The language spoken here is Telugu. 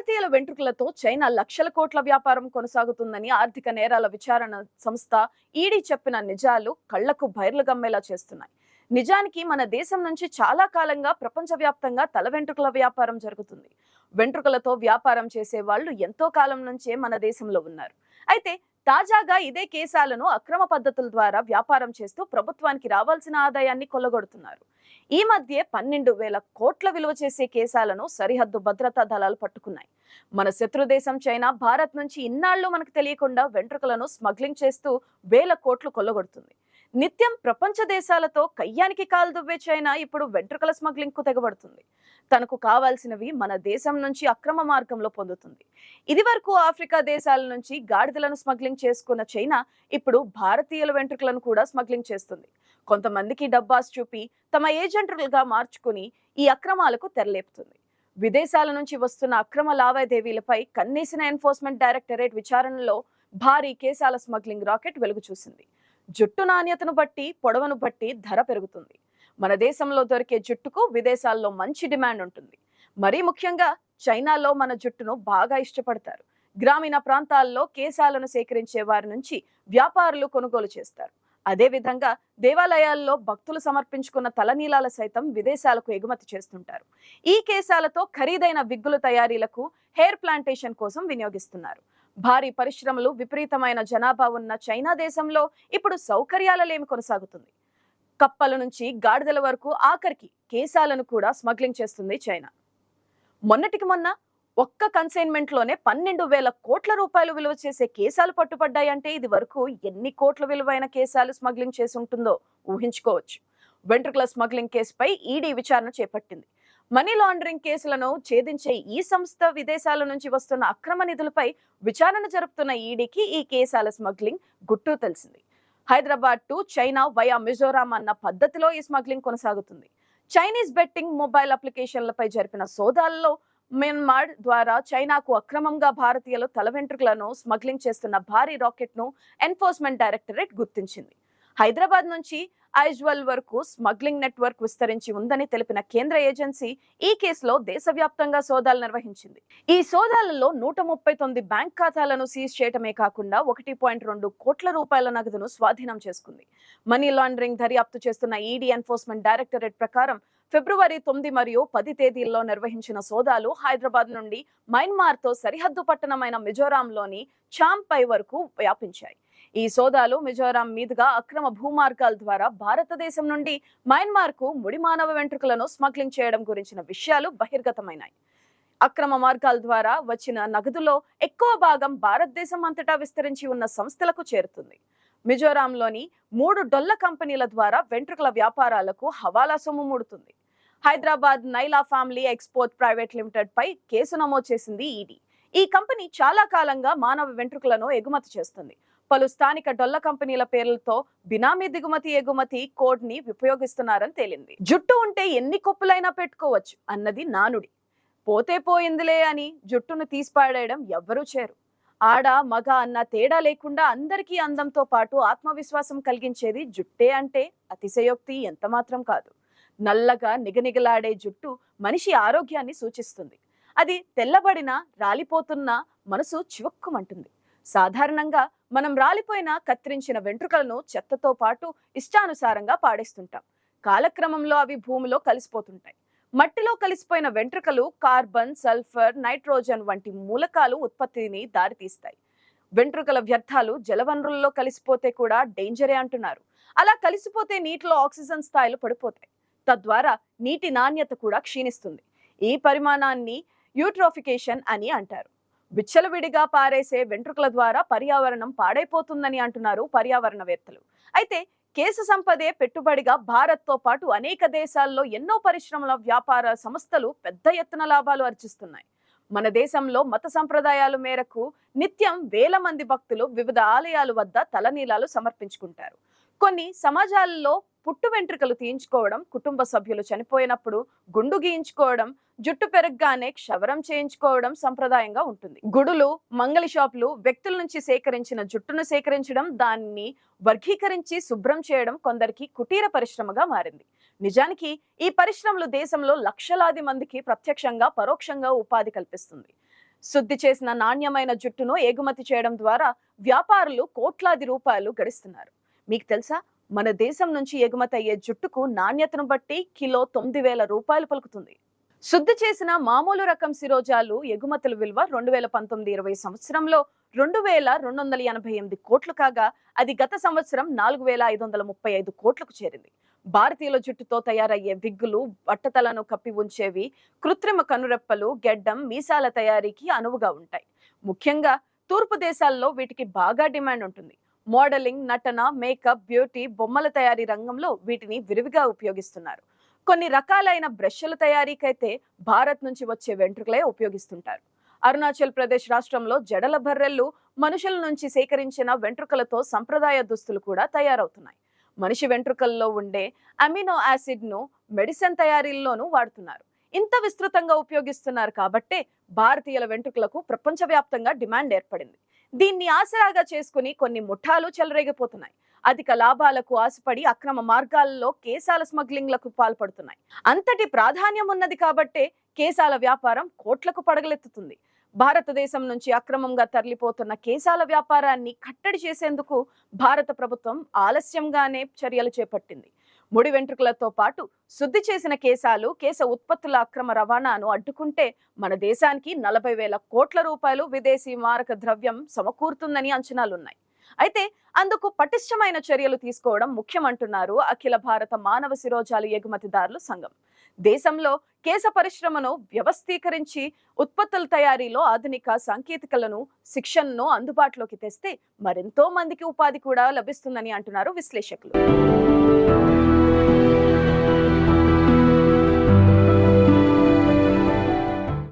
భారతీయుల వెంట్రుకలతో చైనా లక్షల కోట్ల వ్యాపారం కొనసాగుతుందని ఆర్థిక నేరాల విచారణ సంస్థ ఈడీ చెప్పిన నిజాలు కళ్ళకు బైర్లు గమ్మేలా చేస్తున్నాయి. నిజానికి మన దేశం నుంచి చాలా కాలంగా ప్రపంచవ్యాప్తంగా తల వెంట్రుకల వ్యాపారం జరుగుతుంది. వెంట్రుకలతో వ్యాపారం చేసే వాళ్ళు ఎంతో కాలం నుంచే మన దేశంలో ఉన్నారు. అయితే తాజాగా ఇదే కేసాలను అక్రమ పద్ధతుల ద్వారా వ్యాపారం చేస్తూ ప్రభుత్వానికి రావాల్సిన ఆదాయాన్ని కొల్లగొడుతున్నారు. ఈ మధ్య పన్నెండు వేల కోట్ల విలువ చేసే కేసాలను సరిహద్దు భద్రతా దళాలు పట్టుకున్నాయి. మన శత్రు దేశం చైనా భారత్ నుంచి ఇన్నాళ్ళు మనకు తెలియకుండా వెంట్రుకలను స్మగ్లింగ్ చేస్తూ వేల కోట్లు కొల్లగొడుతుంది. నిత్యం ప్రపంచ దేశాలతో కయ్యానికి కాలు దువ్వే చైనా ఇప్పుడు వెంట్రుకల స్మగ్లింగ్కు తెగబడుతుంది. తనకు కావాల్సినవి మన దేశం నుంచి అక్రమ మార్గంలో పొందుతుంది. ఇది వరకు ఆఫ్రికా దేశాల నుంచి గాడిదలను స్మగ్లింగ్ చేసుకున్న చైనా ఇప్పుడు భారతీయుల వెంట్రుకలను కూడా స్మగ్లింగ్ చేస్తుంది. కొంతమందికి డబ్బాస్ చూపి తమ ఏజెంట్లుగా మార్చుకుని ఈ అక్రమాలకు తెరలేపుతుంది. విదేశాల నుంచి వస్తున్న అక్రమ లావాదేవీలపై కన్నేసిన ఎన్ఫోర్స్మెంట్ డైరెక్టరేట్ విచారణలో భారీ కేసాల స్మగ్లింగ్ రాకెట్ వెలుగు చూసింది జుట్టు నాణ్యతను బట్టి పొడవను బట్టి ధర పెరుగుతుంది. మన దేశంలో దొరికే జుట్టుకు విదేశాల్లో మంచి డిమాండ్ ఉంటుంది. మరీ ముఖ్యంగా చైనాలో మన జుట్టును బాగా ఇష్టపడతారు. గ్రామీణ ప్రాంతాల్లో కేశాలను సేకరించే వారి నుంచి వ్యాపారులు కొనుగోలు చేస్తారు. అదేవిధంగా దేవాలయాల్లో భక్తులు సమర్పించుకున్న తలనీలాల సైతం విదేశాలకు ఎగుమతి చేస్తుంటారు. ఈ కేశాలతో ఖరీదైన విగ్గుల తయారీలకు హెయిర్ ప్లాంటేషన్ కోసం వినియోగిస్తున్నారు. భారీ పరిశ్రమలు విపరీతమైన జనాభా ఉన్న చైనా దేశంలో ఇప్పుడు సౌకర్యాలలేమి కొనసాగుతుంది. కప్పల నుంచి గాడిదల వరకు ఆఖరికి కేశాలను కూడా స్మగ్లింగ్ చేస్తుంది చైనా. మొన్నటికి మొన్న ఒక్క కన్సైన్మెంట్లోనే పన్నెండు వేల కోట్ల రూపాయలు విలువ చేసే కేసాలు పట్టుబడ్డాయంటే ఇది వరకు ఎన్ని కోట్ల విలువైన కేసాలు స్మగ్లింగ్ చేసి ఉంటుందో ఊహించుకోవచ్చు. వెంట్రుకల స్మగ్లింగ్ కేసుపై ఈడీ విచారణ చేపట్టింది. మనీ లాండరింగ్ కేసులను ఛేదించే ఈ సంస్థ విదేశాల నుంచి వస్తున్న అక్రమ నిధులపై విచారణ జరుపుతున్న ఈడీకి ఈ కేసాల స్మగ్లింగ్ గుట్టు తెలిసింది. Hyderabad to China via Mizoram అన్న పద్ధతిలో ఈ స్మగ్లింగ్ కొనసాగుతుంది. చైనీస్ బెట్టింగ్ మొబైల్ అప్లికేషన్లపై జరిపిన సోదాలలో మయన్మార్ ద్వారా చైనాకు అక్రమంగా భారతీయులు తల వెంట్రుకలను స్మగ్లింగ్ చేస్తున్న భారీ రాకెట్ను ఎన్ఫోర్స్మెంట్ డైరెక్టరేట్ గుర్తించింది. హైదరాబాద్ నుంచి ఐజ్వల్ వరకు స్మగ్లింగ్ నెట్వర్క్ విస్తరించి ఉందని తెలిపిన కేంద్ర ఏజెన్సీ ఈ కేసులో దేశవ్యాప్తంగా సోదాలు నిర్వహించింది. ఈ సోదాలలో నూట ముప్పై తొమ్మిది బ్యాంక్ ఖాతాలను సీజ్ చేయటమే కాకుండా ఒకటి పాయింట్ రెండు కోట్ల రూపాయల నగదును స్వాధీనం చేసుకుంది. మనీ లాండరింగ్ దర్యాప్తు చేస్తున్న ఈడీ ఎన్ఫోర్స్మెంట్ డైరెక్టరేట్ ప్రకారం ఫిబ్రవరి తొమ్మిది మరియు పది తేదీల్లో నిర్వహించిన సోదాలు హైదరాబాద్ నుండి మయన్మార్తో సరిహద్దు పట్టణమైన మిజోరాంలోని చాంపై వరకు వ్యాపించాయి. ఈ సోదాలు మిజోరాం మీదుగా అక్రమ భూమార్గాల ద్వారా భారతదేశం నుండి మయన్మార్కు ముడి మానవ వెంట్రుకలను స్మగ్లింగ్ చేయడం గురించిన విషయాలు బహిర్గతమైనాయి. అక్రమ మార్గాల ద్వారా వచ్చిన నగదులో ఎక్కువ భాగం భారతదేశం అంతటా విస్తరించి ఉన్న సంస్థలకు చేరుతుంది. మిజోరాంలోని మూడు డొల్ల కంపెనీల ద్వారా వెంట్రుకల వ్యాపారాలకు హవాలా సొమ్ము మూడుతుంది. Hyderabad Naila family export private limited పై కేసు నమోదు చేసింది ఈడీ. ఈ కంపెనీ చాలా కాలంగా మానవ వెంట్రుకలను ఎగుమతి చేస్తుంది. పలు స్థానిక డొల్ల కంపెనీల పేర్లతో బినామీ దిగుమతి ఎగుమతి కోడ్ని ఉపయోగిస్తున్నారని తేలింది. జుట్టు ఉంటే ఎన్ని కొప్పులైనా పెట్టుకోవచ్చు అన్నది నానుడి. పోతే పోయిందిలే అని జుట్టును తీసిపాడేయడం ఎవ్వరూ చేరు ఆడ మగ అన్న తేడా లేకుండా అందరికీ అందంతో పాటు ఆత్మవిశ్వాసం కలిగించేది జుట్టే అంటే అతిశయోక్తి ఎంత మాత్రం కాదు. నల్లగా నిగనిగలాడే జుట్టు మనిషి ఆరోగ్యాన్ని సూచిస్తుంది. అది తెల్లబడినా రాలిపోతున్నా మనసు చివక్కుమంటుంది. సాధారణంగా మనం రాలిపోయిన కత్తిరించిన వెంట్రుకలను చెత్తతో పాటు ఇష్టానుసారంగా పాడేస్తుంటాం. కాలక్రమంలో అవి భూమిలో కలిసిపోతుంటాయి. మట్టిలో కలిసిపోయిన వెంట్రుకలు కార్బన్ సల్ఫర్ నైట్రోజన్ వంటి మూలకాలు ఉత్పత్తిని దారితీస్తాయి. వెంట్రుకల వ్యర్థాలు జలవనరుల్లో కలిసిపోతే కూడా డేంజరే అంటున్నారు. అలా కలిసిపోతే నీటిలో ఆక్సిజన్ స్థాయిలు పడిపోతాయి. తద్వారా నీటి నాణ్యత కూడా క్షీణిస్తుంది. ఈ పరిమాణాన్ని యూట్రోఫికేషన్ అని అంటారు. విచ్చలవిడిగా పారేసే వెంట్రుకల ద్వారా పర్యావరణం పాడైపోతుందని అంటున్నారు పర్యావరణవేత్తలు. అయితే కేసు సంపదే పెట్టుబడిగా భారత్తో పాటు అనేక దేశాల్లో ఎన్నో పరిశ్రమల వ్యాపార సంస్థలు పెద్ద ఎత్తున లాభాలు ఆర్జిస్తున్నాయి మన దేశంలో మత సంప్రదాయాల మేరకు నిత్యం వేల మంది భక్తులు వివిధ ఆలయాల వద్ద తలనీలాలు సమర్పించుకుంటారు. కొన్ని సమాజాలలో పుట్టు వెంట్రుకలు తీయించుకోవడం కుటుంబ సభ్యులు చనిపోయినప్పుడు గుండు గీయించుకోవడం జుట్టు పెరగగానే క్షవరం చేయించుకోవడం సంప్రదాయంగా ఉంటుంది. గుడులు మంగళి షాపులు వ్యక్తుల నుంచి సేకరించిన జుట్టును సేకరించడం దాన్ని వర్గీకరించి శుభ్రం చేయడం కొందరికి కుటీర పరిశ్రమగా మారింది. నిజానికి ఈ పరిశ్రమలు దేశంలో లక్షలాది మందికి ప్రత్యక్షంగా పరోక్షంగా ఉపాధి కల్పిస్తుంది. శుద్ధి చేసిన నాణ్యమైన జుట్టును ఎగుమతి చేయడం ద్వారా వ్యాపారులు కోట్లాది రూపాయలు గడిస్తున్నారు. మీకు తెలుసా? మన దేశం నుంచి ఎగుమతి అయ్యే జుట్టుకు నాణ్యతను బట్టి కిలో తొమ్మిది వేల రూపాయలు పలుకుతుంది. శుద్ధి చేసిన మామూలు రకం సిరోజాలు ఎగుమతుల విలువ రెండు వేల పంతొమ్మిది ఇరవై సంవత్సరంలో రెండు వేల రెండు వందల ఎనభై ఎనిమిది కోట్లు కాగా అది గత సంవత్సరం నాలుగు వేల ఐదు వందల ముప్పై ఐదు కోట్లకు చేరింది. భారతీయుల జుట్టుతో తయారయ్యే విగ్గులు బట్టతలను కప్పి ఉంచేవి కృత్రిమ కనురెప్పలు గెడ్డం మీసాల తయారీకి అనువుగా ఉంటాయి. ముఖ్యంగా తూర్పు దేశాల్లో వీటికి బాగా డిమాండ్ ఉంటుంది. మోడలింగ్ నటన మేకప్ బ్యూటీ బొమ్మల తయారీ రంగంలో వీటిని విరివిగా ఉపయోగిస్తున్నారు. కొన్ని రకాలైన బ్రష్ల తయారీకైతే భారత్ నుంచి వచ్చే వెంట్రుకలే ఉపయోగిస్తుంటారు. అరుణాచల్ ప్రదేశ్ రాష్ట్రంలో జడల బర్రెలు మనుషుల నుంచి సేకరించిన వెంట్రుకలతో సంప్రదాయ దుస్తులు కూడా తయారవుతున్నాయి. మనిషి వెంట్రుకల్లో ఉండే అమినో యాసిడ్ను మెడిసిన్ తయారీల్లోనూ వాడుతున్నారు. ఇంత విస్తృతంగా ఉపయోగిస్తున్నారు కాబట్టే భారతీయుల వెంట్రుకలకు ప్రపంచవ్యాప్తంగా డిమాండ్ ఏర్పడింది. దీన్ని ఆసరాగా చేసుకుని కొన్ని ముఠాలు చెలరేగిపోతున్నాయి. అధిక లాభాలకు ఆశపడి అక్రమ మార్గాల్లో కేసాల స్మగ్లింగ్లకు పాల్పడుతున్నాయి. అంతటి ప్రాధాన్యం ఉన్నది కాబట్టే కేసాల వ్యాపారం కోట్లకు పడగలెత్తుతుంది. భారతదేశం నుంచి అక్రమంగా తరలిపోతున్న కేసాల వ్యాపారాన్ని కట్టడి చేసేందుకు భారత ప్రభుత్వం ఆలస్యంగానే చర్యలు చేపట్టింది. ముడి వెంట్రుకలతో పాటు శుద్ధి చేసిన కేశాలు కేశ ఉత్పత్తుల అక్రమ రవాణాను అడ్డుకుంటే మన దేశానికి నలభై వేల కోట్ల రూపాయలు విదేశీ మారక ద్రవ్యం సమకూరుతుందని అంచనాలున్నాయి. అయితే అందుకు పటిష్టమైన చర్యలు తీసుకోవడం ముఖ్యమంటున్నారు అఖిల భారత మానవ శిరోజాలు ఎగుమతిదారుల సంఘం. దేశంలో కేశ పరిశ్రమను వ్యవస్థీకరించి ఉత్పత్తుల తయారీలో ఆధునిక సాంకేతికలను శిక్షణను అందుబాటులోకి తెస్తే మరెంతో మందికి ఉపాధి కూడా లభిస్తుందని అంటున్నారు విశ్లేషకులు.